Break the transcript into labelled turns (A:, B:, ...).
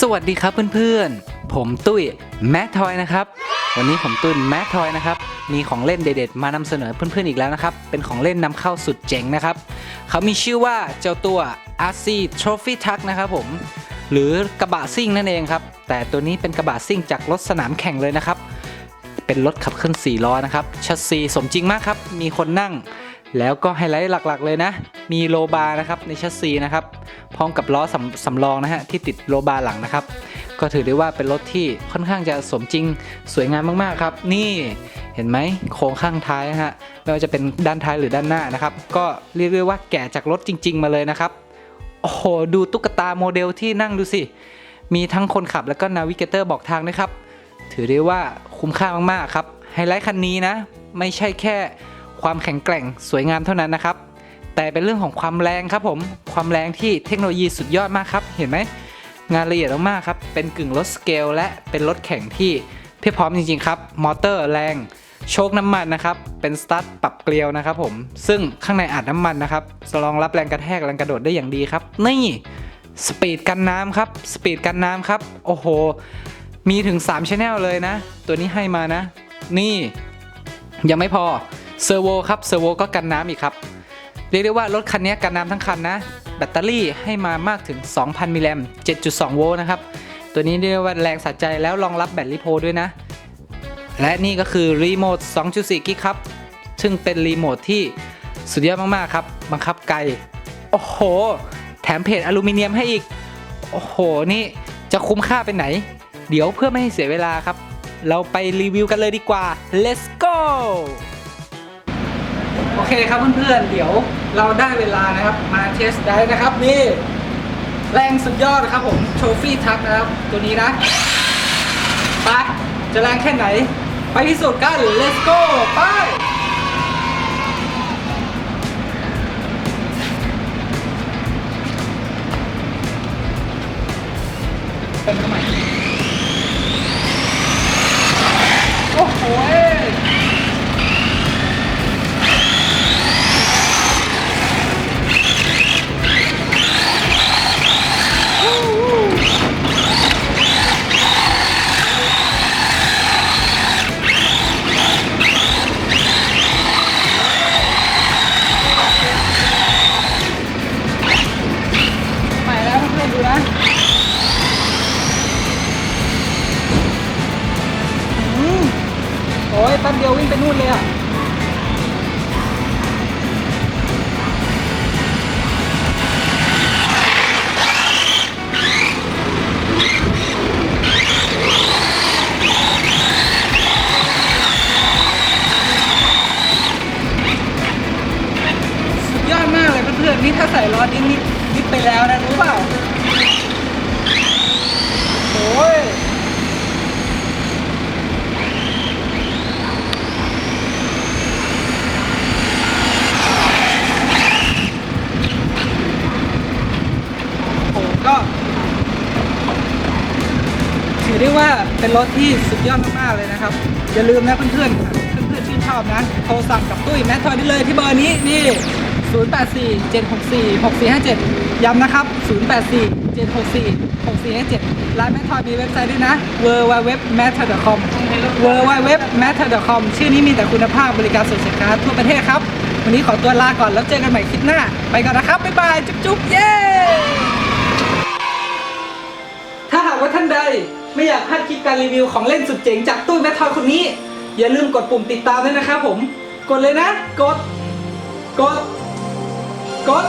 A: สวัสดีครับเพื่อนๆ ผมตุ้ยแมททอยนะครับ วันนี้ผมตุ้ยแมททอยนะครับ มีของเล่นเด็ดๆ มานำเสนอเพื่อนๆอีกแล้วนะครับ เป็นของเล่นนำเข้าสุดเจ๋งนะครับ เขามีชื่อว่าเจ้าตัว RC Trophy Truck นะครับผม หรือกระบะซิ่งนั่นเองครับ แต่ตัวนี้เป็นกระบะซิ่งจากรถสนามแข่งเลยนะครับ เป็นรถขับเคลื่อน4ล้อนะครับ ชัสซีสมจริงมากครับ มีคนนั่ง แล้วก็ไฮไลท์หลักๆเลยนะ มีโลบาร์นะครับในชัสซีนะครับ พร้อมกับล้อสำสำรองนะฮะที่ติดโลบาร์หลังนะครับ ก็ถือได้ว่าเป็นรถที่ค่อนข้างจะสมจริงสวยงามมากๆครับ นี่เห็นไหมโครงข้างท้ายนะฮะไม่ว่าจะเป็นด้านท้ายหรือด้านหน้านะครับ ก็เรียกได้ว่าแกะจากรถจริง ๆ มาเลยนะครับ โอ้โหดูตุ๊กตาโมเดลที่นั่งดูสิ มีทั้งคนขับแล้วก็นาวิเกเตอร์บอกทางด้วยครับ ถือได้ว่าคุ้มค่ามากๆครับไฮไลท์คันนี้นะ ไม่ใช่แค่ ความแข็งแกร่งสวยงามเท่านั้นนะครับ แต่เป็นเรื่องของความแรงครับผม ความแรงที่เทคโนโลยีสุดยอดมากครับ เห็นไหม งานละเอียดมากๆครับ เป็นกึ่งรถสเกลและเป็นรถแข่งที่เพียบพร้อมจริงๆครับ มอเตอร์แรง โชคน้ำมันนะครับ เป็นสตาร์ทปรับเกลียวนะครับผม ซึ่งข้างในอัดน้ำมันนะครับรองรับแรงกระแทกแรงกระโดดได้อย่างดีครับ นี่สปีดกันน้ำครับ สปีดกันน้ำครับ โอ้โห มีถึง3 Channel เลยนะ ตัวนี้ให้มานะ นี่ ยังไม่พอ เซอร์โวครับเซอร์โวก็กันน้ำอีกครับ เรียกได้ว่ารถคันนี้กันน้ำทั้งคันนะ แบตเตอรี่ให้มามากถึง 2,000 มิลลิแอมป์7.2 โวลต์นะครับ ตัวนี้เรียกว่าแรงสะใจแล้วรองรับแบตลิโพด้วยนะ และนี่ก็คือรีโมท 2.4 กิกครับ ซึ่งเป็นรีโมทที่สุดยอดมากๆครับ บังคับไกล โอ้โห แถมเพจอลูมิเนียมให้อีก โอ้โห นี่จะคุ้มค่าไปไหน เดี๋ยวเพื่อไม่ให้เสียเวลาครับ เราไปรีวิวกันเลยดีกว่า let's go เคครับเพื่อนๆ เดี๋ยวเราได้เวลานะครับมาเทสได้นะครับนี่แรงสุดยอดนะครับผมโชฟี่ทักนะครับ ตัวนี้นะไปจะแรงแค่ไหน ไปพิสูจน์กัน let's go ไปเป็นทำไม แป๊บเดียววิ่งไปนู่นเลยอะสุดยอดมากเลยเพื่อนๆนี่ถ้าใส่ล้อดิ้งนี่นิดไปแล้วนะรู้เปล่า โอ้ย โอ้ก็ ถือได้ว่าเป็นรถที่สุดยอดมากๆเลยนะครับ อย่าลืมนะเพื่อนๆเพื่อนๆที่ชอบนะโทรสั่งกับตุ้ยแมททอยได้เลยที่เบอร์นี้นี่ 084 764 6457 ย้ำนะครับ 084 764 6457 ร้านแมททอยมีเว็บไซต์ด้วยนะ www.matter.com www.matter.com ชื่อนี้มีแต่คุณภาพบริการส่งสินค้าทั่วประเทศครับ วันนี้ขอตัวลาก่อนแล้วเจอกันใหม่คลิปหน้า ไปก่อนนะครับ บ๊ายบาย จุ๊บๆ เย้ ถ้าหากว่าท่านใด ไม่อยากพลาดคลิปการรีวิวของเล่นสุดเจ๋งจากตู้แมททอยคนนี้ อย่าลืมกดปุ่มติดตามด้วยนะครับผม กดเลยนะ กด กด กด